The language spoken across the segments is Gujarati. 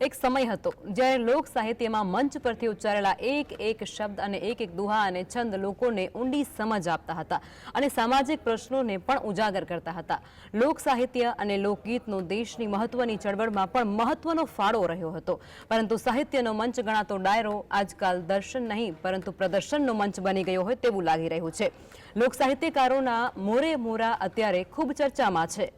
એક સમય હતો જ્યારે લોક સાહિત્યમાં મંચ પરથી ઉચ્ચારેલા એક એક શબ્દ અને એક એક દુહા અને છંદ લોકોને ઊંડી સમજ આપતા હતા અને સામાજિક પ્રશ્નોને પણ ઉજાગર કરતા હતા. લોક સાહિત્ય અને લોકગીતનો દેશની મહત્વની ચળવળમાં પણ મહત્વનો ફાળો રહ્યો હતો. પરંતુ સાહિત્યનો મંચ ગણાતો ડાયરો આજકાલ દર્શન નહીં, પરંતુ પ્રદર્શનનો મંચ બની ગયો હોય તેવું લાગી રહ્યું છે. લોક સાહિત્યકારોના મોરે મોરા અત્યારે ખૂબ ચર્ચામાં છે.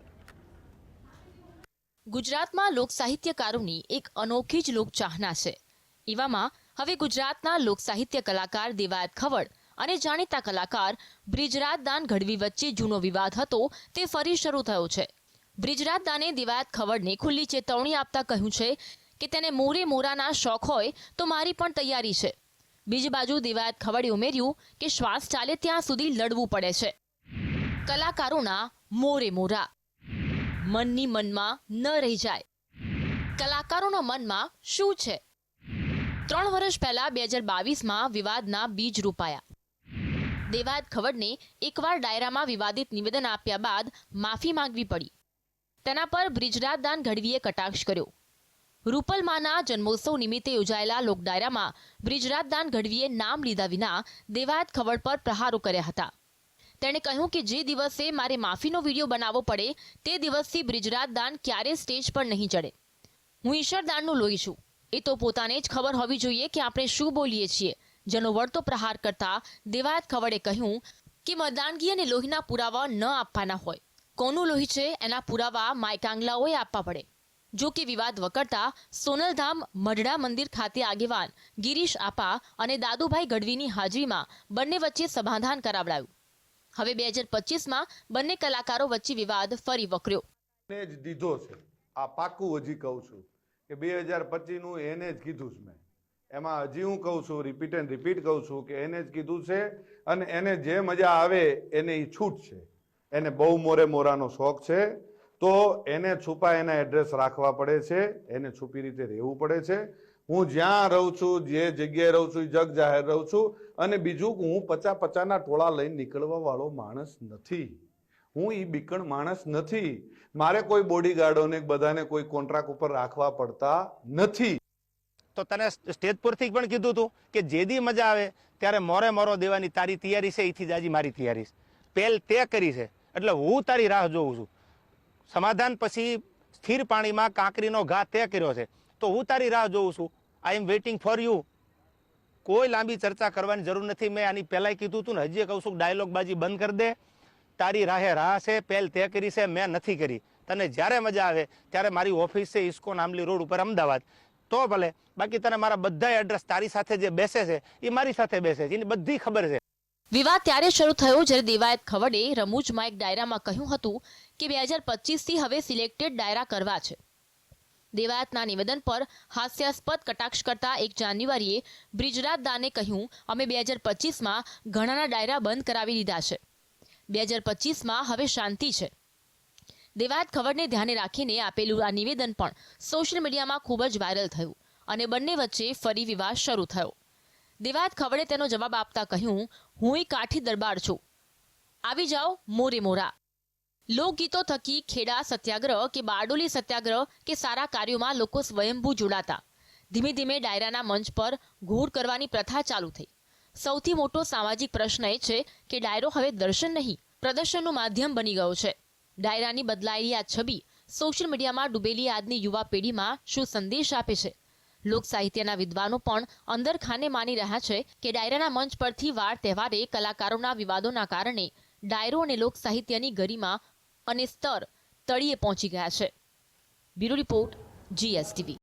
ગુજરાતમાં લોક સાહિત્યકારોની એક અનોખી જ લોકચાહના છે. એવામાં હવે ગુજરાતના લોક સાહિત્ય કલાકાર દેવાયત ખવડ અને જાણીતા કલાકાર બ્રિજરાજ દાન ગઢવી વચ્ચે જૂનો વિવાદ હતો, તે ફરી શરૂ થયો છે. બ્રિજરાજ દાને દેવાયત ખવડને ખુલ્લી ચેતવણી આપતા કહ્યું છે કે તેને મોરે મોરાના શોખ હોય તો મારી પણ તૈયારી છે. બીજી બાજુ દેવાયત ખવડે ઉમેર્યું કે શ્વાસ ચાલે ત્યાં સુધી લડવું પડે છે. કલાકારોના મોરે મોરા મનની મનમાં ન રહી જાય. કલાકારોના મનમાં શું છે? ત્રણ વર્ષ પહેલા બે હજાર બાવીસમાં વિવાદના બીજ રોપાયા. દેવાયત ખવડને એકવાર ડાયરામાં વિવાદિત નિવેદન આપ્યા બાદ માફી માંગવી પડી. તેના પર બ્રિજરાજદાન ગઢવીએ કટાક્ષ કર્યો. રૂપલમાના જન્મોત્સવ નિમિત્તે યોજાયેલા લોકડાયરામાં બ્રિજરાજદાન બ્રિજરાજ ગઢવીએ નામ લીધા વિના દેવાયત ખવડ પર પ્રહારો કર્યા હતા. તેણે કહ્યું કે જે દિવસે મારે માફીનો વીડિયો બનાવવો પડે, તે દિવસથી બ્રિજરાજ દાન ક્યારે સ્ટેજ પર નહીં ચડે. હું ઈશ્વરદાનનું લોહી છું. એ તો પોતાને જ ખબર હોવી જોઈએ કે આપણે શું બોલીએ છીએ. જેનો વળતો પ્રહાર કરતા દેવાયત ખવડે કહ્યું કે મતદાનગી અને લોહીના પુરાવા ન આપવાના હોય. કોનું લોહી છે એના પુરાવા માયકાંગલાઓએ આપવા પડે. જો કે વિવાદ વકરતા સોનલધામ મઢડા મંદિર ખાતે આગેવાન ગિરીશ આપા અને દાદુભાઈ ગઢવીની હાજરીમાં બંને વચ્ચે સમાધાન કરાવડાયું. હવે બે હજાર પચીસમાં બંને કલાકારો વચ્ચે વિવાદ ફરી વકર્યો. એને જ દીધો છે. આ પાકું હજી કહું છું કે બે હજાર પચીસનું એને જ કીધું છે મેં. એમાં હજી હું કહું છું રિપીટ એન્ડ રિપીટ કહું છું કે એને જ કીધું છે અને એને જે મજા આવે એને એ છૂટ છે. એને બહુ મોરે મોરાનો શોખ છે. તો એને છુપા એના એડ્રેસ રાખવા પડે છે, એને છુપી રીતે રહેવું પડે છે. હું જ્યાં રહું છું, જે જગ્યાએ રહું છું જગ જાહેર રહું છું, અને બીજું હું પચા પચાના ટોળા લઈને નીકળવા વાળો માણસ નથી. હું એ બીકણ માણસ નથી. મારે કોઈ બોડીગાર્ડોને બધાને કોઈ કોન્ટ્રાક્ટ ઉપર રાખવા પડતા નથી. તો તને સ્ટેજ પરથી પણ કીધું હતું કે જે દી મજા આવે, ત્યારે મોરે મોરો દેવાની તારી તૈયારી છે એથી જ આજે મારી તૈયારી પહેલ તે કરી છે, એટલે હું તારી રાહ જોઉં છું. સમાધાન પછી સ્થિર પાણીમાં કાંકરીનો ઘા તે કર્યો છે. તો હું તારી રાહ જોઉં છું. I am waiting for you કોઈ લાંબી ચર્ચા કરવાની જરૂર નથી. મેં આની પહેલાંય કીધું હતું ને, હજી કહું છું ડાયલોગ બાજી બંધ કરી દે. તારી રાહે રાહ છે, પહેલ તે કરી છે, મેં નથી કરી. તને જ્યારે મજા આવે ત્યારે મારી ઓફિસ છે ઇસ્કોન આંબલી રોડ ઉપર, અમદાવાદ. તો ભલે, બાકી તને મારા બધા એડ્રેસ તારી સાથે જે બેસે છે એ મારી સાથે બેસે છે. એની બધી ખબર છે. વિવાદ ત્યારે શરૂ થયો જ્યારે દેવાયત ખવડે રમૂજમાં એક ડાયરામાં કહ્યું હતું કે બે હજાર પચીસથી હવે સિલેક્ટેડ ડાયરા કરવા છે. દેવાયતના નિવેદન પર હાસ્યાસ્પદ કટાક્ષ કરતા એક જાન્યુઆરીએ બ્રિજરાજ દાને કહ્યું, અમે બે હજાર પચીસમાં ઘણાના ડાયરા બંધ કરાવી દીધા છે. બે હજાર પચીસમાં હવે શાંતિ છે. દેવાયત ખબરને ધ્યાને રાખીને આપેલું આ નિવેદન પણ સોશિયલ મીડિયામાં ખૂબ જ વાયરલ થયું અને બંને વચ્ચે ફરી વિવાદ શરૂ થયો. દેવાયત ખવડે તેનો જવાબ આપતા કહ્યું હું કાઠી દરબાર છું. આવી જાઓ મોરે મોરા. લોકગીતો થકી ખેડા સત્યાગ્રહ કે બારડોલી સત્યાગ્રહ કે સારા કાર્યોમાં લોકો સ્વયંભૂ જોડાતા. ધીમે ધીમે ડાયરાના મંચ પર ઘૂર કરવાની પ્રથા ચાલુ થઈ. સૌથી મોટો સામાજિક પ્રશ્ન એ છે કે ડાયરો હવે દર્શન નહીં, પ્રદર્શનનું માધ્યમ બની ગયો છે. ડાયરાની બદલાયેલી આ છબી સોશિયલ મીડિયામાં ડૂબેલી આજની યુવા પેઢીમાં શું સંદેશ આપે છે? લોક સાહિત્યના વિદ્વાનો પણ અંદર ખાને માની રહ્યા છે કે ડાયરાના મંચ પરથી વાર તહેવારે કલાકારોના વિવાદોના કારણે ડાયરો અને લોક સાહિત્યની ગરિમા અને સ્તર તળિયે પહોંચી ગયા છે. Bureau report, GSTV.